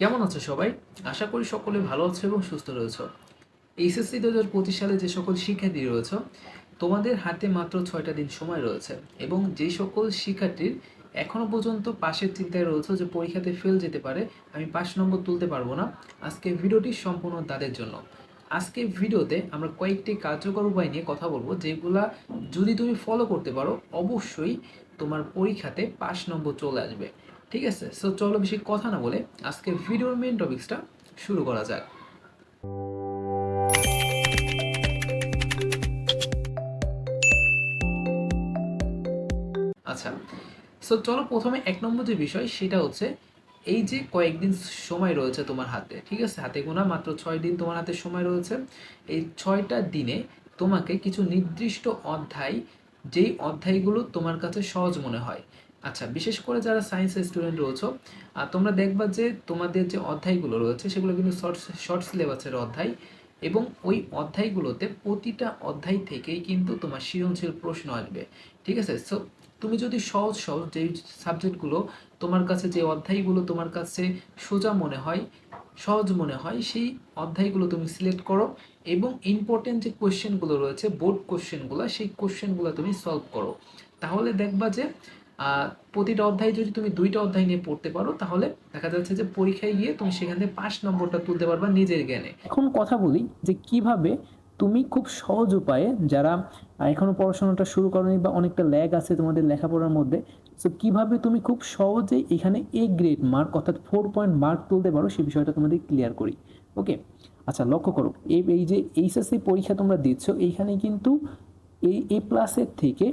কেমন আছো সবাই? আশা করি সকলে ভালো আছো এবং সুস্থ রয়েছ। এইচএসসি দু হাজার পঁচিশ সালে যে সকল শিক্ষার্থী রয়েছ, তোমাদের হাতে মাত্র ছয়টা দিন সময় রয়েছে এবং যে সকল শিক্ষার্থীর এখনও পর্যন্ত পাশের চিন্তায় রয়েছে যে পরীক্ষাতে ফেল যেতে পারে, আমি পাঁচ নম্বর তুলতে পারব না। আজকে ভিডিওটি সম্পূর্ণ তাদের জন্য। আজকে ভিডিওতে আমরা কয়েকটি কার্যকর উপায় নিয়ে কথা বলব, যেগুলা যদি তুমি ফলো করতে পারো, অবশ্যই তোমার পরীক্ষাতে পাঁচ নম্বর চলে আসবে। ঠিক আছে? সো চলো বেশি কথা না বলে আজকে ভিডিওর মেন টপিক্সটা শুরু করা যাক। আচ্ছা সো চলো প্রথমে এক নম্বর যে বিষয়, সেটা হচ্ছে এই যে কয়েকদিন সময় রয়েছে তোমার হাতে, ঠিক আছে? হাতে গোনা, মাত্র ছয় দিন তোমার হাতে সময় রয়েছে। এই ছয়টা দিনে তোমাকে কিছু নির্দিষ্ট অধ্যায়, যেই অধ্যায়গুলো তোমার কাছে সহজ মনে হয় আচ্ছা বিশেষ করে যারা সায়েন্সের স্টুডেন্ট রয়েছে আর তোমরা দেখবা যে তোমাদের যে অধ্যায়গুলো রয়েছে, সেগুলো কিন্তু শর্ট শর্ট সিলেবাসের অধ্যায় এবং ওই অধ্যায়গুলোতে প্রতিটা অধ্যায় থেকেই কিন্তু তোমার সৃজনশীল প্রশ্ন আসবে। ঠিক আছে? সো তুমি যদি সহজ সহজ যেই সাবজেক্টগুলো তোমার কাছে যে অধ্যায়গুলো তোমার কাছে সোজা মনে হয়, সহজ মনে হয়, সেই অধ্যায়গুলো তুমি সিলেক্ট করো এবং ইম্পর্টেন্ট যে কোশ্চেনগুলো রয়েছে বোর্ড কোশ্চেনগুলো সেই কোশ্চেনগুলো তুমি সলভ করো। তাহলে দেখবা যে প্রতিটা অধ্যায় যদি তুমি দুইটা অধ্যায় নিয়ে পড়তে পারো, তাহলে দেখা যাচ্ছে যে পরীক্ষায় গিয়ে তুমি সেখান থেকে পাঁচ নম্বরটা তুলতে পারবা নিজের জ্ঞানে। এখন কথা বলি যে কীভাবে তুমি খুব সহজ উপায়ে যারা এখনও পড়াশোনাটা শুরু করনি বা অনেকটা ল্যাগ আছে তোমাদের লেখাপড়ার মধ্যে সো কীভাবে তুমি খুব সহজেই এখানে এ গ্রেড মার্ক অর্থাৎ ফোর পয়েন্ট মার্ক তুলতে পারো সে বিষয়টা তোমাদের ক্লিয়ার করি। ওকে আচ্ছা লক্ষ্য করো, এই যে এইচএসসি পরীক্ষা তোমরা দিচ্ছ, এইখানে কিন্তু এই এ প্লাসের থেকে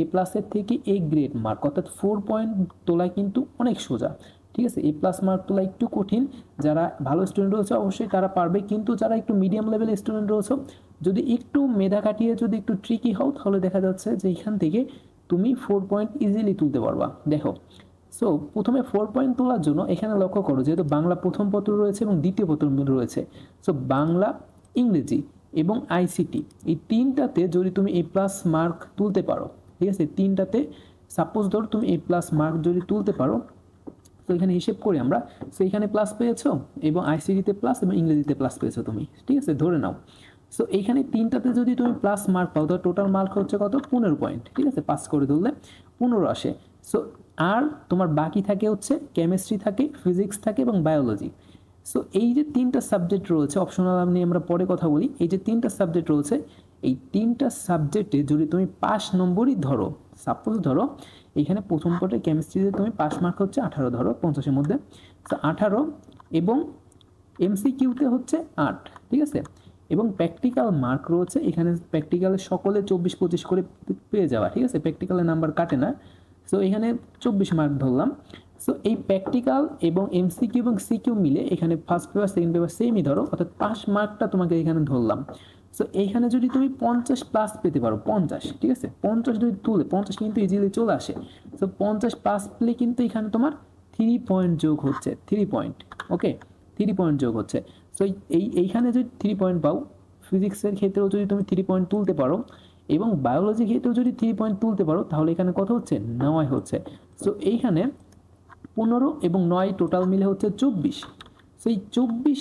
এ প্লাসের থেকে এ গ্রেড মার্ক অর্থাৎ ফোর পয়েন্ট তোলা কিন্তু অনেক সোজা, ঠিক আছে? এ প্লাস মার্ক তোলা একটু কঠিন, যারা ভালো স্টুডেন্ট রয়েছে অবশ্যই তারা পারবে, কিন্তু যারা একটু মিডিয়াম লেভেলের স্টুডেন্ট রয়েছে, যদি একটু মেধা কাটিয়ে যদি একটু ট্রিকি হও, তাহলে দেখা যাচ্ছে যে এখান থেকে তুমি ফোর পয়েন্ট ইজিলি তুলতে পারবা। দেখো সো প্রথমে ফোর পয়েন্ট তোলার জন্য এখানে লক্ষ্য করো, যেহেতু বাংলা প্রথম পত্র রয়েছে এবং দ্বিতীয় পত্র রয়েছে সো বাংলা, ইংরেজি এবং আইসিটি এই তিনটাতে যদি তুমি এ প্লাস মার্ক তুলতে পারো ঠিক আছে? তিনটাতে সাপোজ ধর তুমি এ প্লাস মার্ক যদি তুলতে পারো, তো এখানে হিসেব করি আমরা সো এখানে প্লাস পেয়েছ এবং আইসিডিতে প্লাস এবং ইংরেজিতে প্লাস পেয়েছ তুমি, ঠিক আছে? ধরে নাও। সো এইখানে তিনটাতে যদি তুমি প্লাস মার্ক পাও তো টোটাল মার্ক হচ্ছে কত? পনেরো পয়েন্ট ঠিক আছে? পাস করে ধরলে পনেরো আসে। সো আর তোমার বাকি থাকে হচ্ছে কেমিস্ট্রি থাকে ফিজিক্স থাকে এবং বায়োলজি সো এই যে তিনটা সাবজেক্ট রয়েছে অপশনাল নিয়ে আমরা পরে কথা বলি, এই যে তিনটা সাবজেক্ট রয়েছে এই তিনটা সাবজেক্টে যদি তুমি পাঁচ নম্বরই ধরো সাপোজ ধরো, এখানে প্রথম পটে কেমিস্ট্রিতে তুমি পাস মার্ক হচ্ছে আঠারো, ধরো পঞ্চাশের মধ্যে। তো আঠারো এবং এমসিকিউতে হচ্ছে আট, ঠিক আছে? এবং প্র্যাকটিক্যাল মার্ক রয়েছে, এখানে প্র্যাকটিক্যালে সকলে চব্বিশ, পঁচিশ করে পেয়ে যাওয়া, ঠিক আছে? প্র্যাকটিক্যালের নাম্বার কাটে না। সো এখানে চব্বিশ মার্ক ধরলাম। সো এই প্র্যাকটিক্যাল এবং এমসিকিউ এবং সিকিউ মিলে এখানে ফার্স্ট পেপার সেকেন্ড পেপার সেমই ধরো, অর্থাৎ পাস মার্কটা তোমাকে এখানে ধরলাম। সো এইখানে যদি তুমি পঞ্চাশ প্লাস পেতে পারো, পঞ্চাশ, ঠিক আছে? পঞ্চাশ যদি তুলে, পঞ্চাশ কিন্তু ইজিলি চলে আসে। সো পঞ্চাশ প্লাস পেলে কিন্তু এখানে তোমার থ্রি পয়েন্ট যোগ হচ্ছে three point okay three point যোগ হচ্ছে। সো এই, এইখানে যদি থ্রি পয়েন্ট পাও ফিজিক্সের ক্ষেত্রেও যদি তুমি থ্রি পয়েন্ট তুলতে পারো এবং বায়োলজির ক্ষেত্রেও যদি থ্রি পয়েন্ট তুলতে পারো, তাহলে এখানে কত হচ্ছে? নয় হচ্ছে। সো এইখানে পনেরো এবং নয় টোটাল মিলে হচ্ছে চব্বিশ। সেই চব্বিশ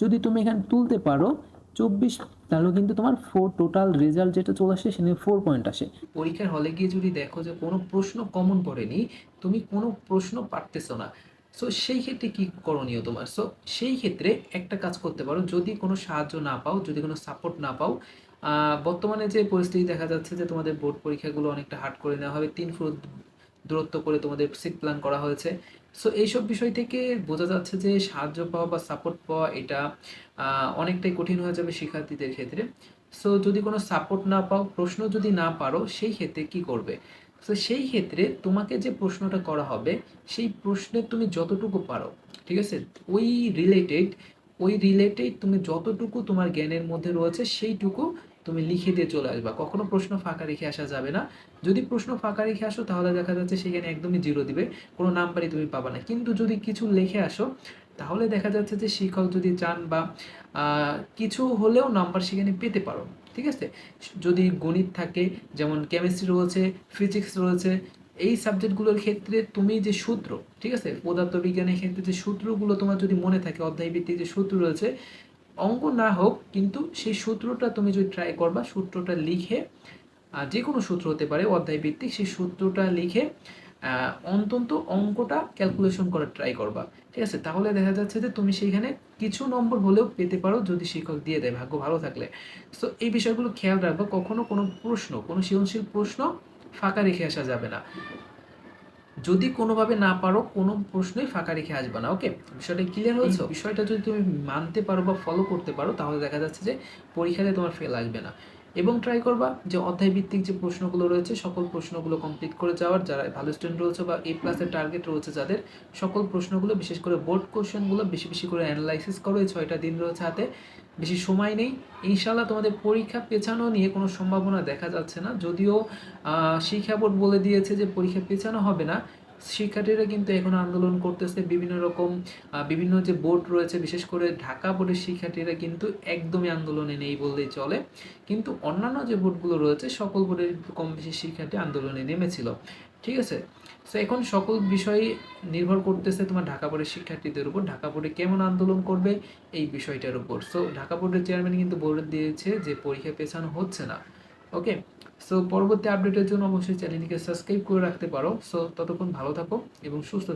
যদি তুমি এখানে তুলতে পারো, চব্বিশ তাহলে কিন্তু তোমার ফোর টোটাল রেজাল্ট যেটা চলে আসে, সেখানে ফোর পয়েন্ট আসে। পরীক্ষার হলে গিয়ে যদি দেখো যে কোনো প্রশ্ন কমন পড়েনি তুমি কোনো প্রশ্ন পারতেছো না। সো সেই ক্ষেত্রে কি করণীয় তোমার? সো সেই ক্ষেত্রে একটা কাজ করতে পারো, যদি কোনো সাহায্য না পাও, যদি কোনো সাপোর্ট না পাও বর্তমানে যে পরিস্থিতি দেখা যাচ্ছে যে তোমাদের বোর্ড পরীক্ষাগুলো অনেকটা হার্ড করে নেওয়া হবে, তিন ফুট দূরত্ব করে তোমাদের সিট প্ল্যান করা হয়েছে। সো এইসব বিষয় থেকে বোঝা যাচ্ছে যে সাহায্য পাওয়া বা সাপোর্ট পাওয়া এটা অনেকটাই কঠিন হয়ে যাবে শিক্ষার্থীদের ক্ষেত্রে। সো যদি কোনো সাপোর্ট না পাও, প্রশ্ন যদি না পারো, সেই ক্ষেত্রে কি করবে? তো সেই ক্ষেত্রে তোমাকে যে প্রশ্নটা করা হবে, সেই প্রশ্নে তুমি যতটুকু পারো, ঠিক আছে? ওই রিলেটেড ওই রিলেটেড তুমি যতটুকু তোমার জ্ঞানের মধ্যে রয়েছে, সেইটুকু তুমি লিখে দিয়ে চলে আসবা। কখনো প্রশ্ন ফাঁকা রেখে আসা যাবে না। যদি প্রশ্ন ফাঁকা রেখে আসো, তাহলে দেখা যাচ্ছে সেখানে একদমই জিরো দিবে। কোনো নাম্বারই তুমি পাবা না। কিন্তু যদি কিছু লিখে আসো, তাহলে দেখা যাচ্ছে যে শিক্ষক যদি চান বা কিছু হলেও নাম্বার সেখানে পেতে পারো। ঠিক আছে? যদি গণিত থাকে, যেমন কেমিস্ট্রি রয়েছে ফিজিক্স রয়েছে, এই সাবজেক্টগুলোর ক্ষেত্রে তুমি যে সূত্র, ঠিক আছে? পদার্থবিজ্ঞানের ক্ষেত্রে যে সূত্রগুলো তোমার যদি মনে থাকে অধ্যায় ভিত্তিক যে সূত্র রয়েছে অঙ্ক না হোক, কিন্তু সেই সূত্রটা তুমি যদি ট্রাই করবা, সূত্রটা লিখে যে কোনো সূত্র হতে পারে অধ্যায় ভিত্তিক সেই সূত্রটা লিখে অন্তত অঙ্কটা ক্যালকুলেশন করার ট্রাই করবা। ঠিক আছে? তাহলে দেখা যাচ্ছে যে তুমি সেইখানে কিছু নম্বর হলেও পেতে পারো যদি শিক্ষক দিয়ে দেয়। ভাগ্য ভালো থাকলে। সো এই বিষয়গুলো খেয়াল রাখবা। কখনো কোনো প্রশ্ন, কোনো সৃজনশীল প্রশ্ন ফাঁকা রেখে আসা যাবে না। যদি কোনোভাবে না পারো, কোনো প্রশ্নই ফাঁকা রেখে আসবে না ওকে বিষয়টা ক্লিয়ার হয়েছে? বিষয়টা যদি তুমি মানতে পারো বা ফলো করতে পারো, তাহলে দেখা যাচ্ছে যে পরীক্ষাতে তোমার ফেল আসবে না। এবং ট্রাই করবা যে অধ্যায় ভিত্তিক যে প্রশ্নগুলো রয়েছে, সকল প্রশ্নগুলো কমপ্লিট করে যাওয়ার, যারা ভালো স্টুডেন্ট রয়েছে বা এ প্লাসের টার্গেট রয়েছে যাদের, সকল প্রশ্নগুলো, বিশেষ করে বোর্ড কোশ্চেনগুলো বেশি বেশি করে অ্যানালাইসিস করো। এই ছয়টা দিন রয়েছে হাতে, বেশি সময় নেই। ইনশাল্লাহ তোমাদের পরীক্ষা পেছানো নিয়ে কোনো সম্ভাবনা দেখা যাচ্ছে না। যদিও শিক্ষা বোর্ড বলে দিয়েছে যে পরীক্ষা পেছানো হবে না শিক্ষার্থীরা কিন্তু এখন আন্দোলন করতেছে বিভিন্ন রকম বিভিন্ন যে বোর্ড রয়েছে, বিশেষ করে ঢাকা বোর্ডের শিক্ষার্থীরা কিন্তু একদমই আন্দোলনে নেই বললেই চলে। কিন্তু অন্যান্য যে বোর্ডগুলো রয়েছে, সকল বোর্ডের কম বেশি শিক্ষার্থী আন্দোলনে নেমেছিল। ঠিক আছে? সো এখন সকল বিষয় নির্ভর করতেছে তোমার ঢাকা বোর্ডের শিক্ষার্থীদের উপর। ঢাকা বোর্ডে কেমন আন্দোলন করবে, এই বিষয়টার উপর। সো ঢাকা বোর্ডের চেয়ারম্যান কিন্তু বলে দিয়েছে যে পরীক্ষা পেছানো হচ্ছে না। ওকে সো পরবর্তী আপডেটের জন্য অবশ্যই চ্যানেলটিকে সাবস্ক্রাইব করে রাখতে পারো। সো ততক্ষণ ভালো থাকো এবং সুস্থ থাকো।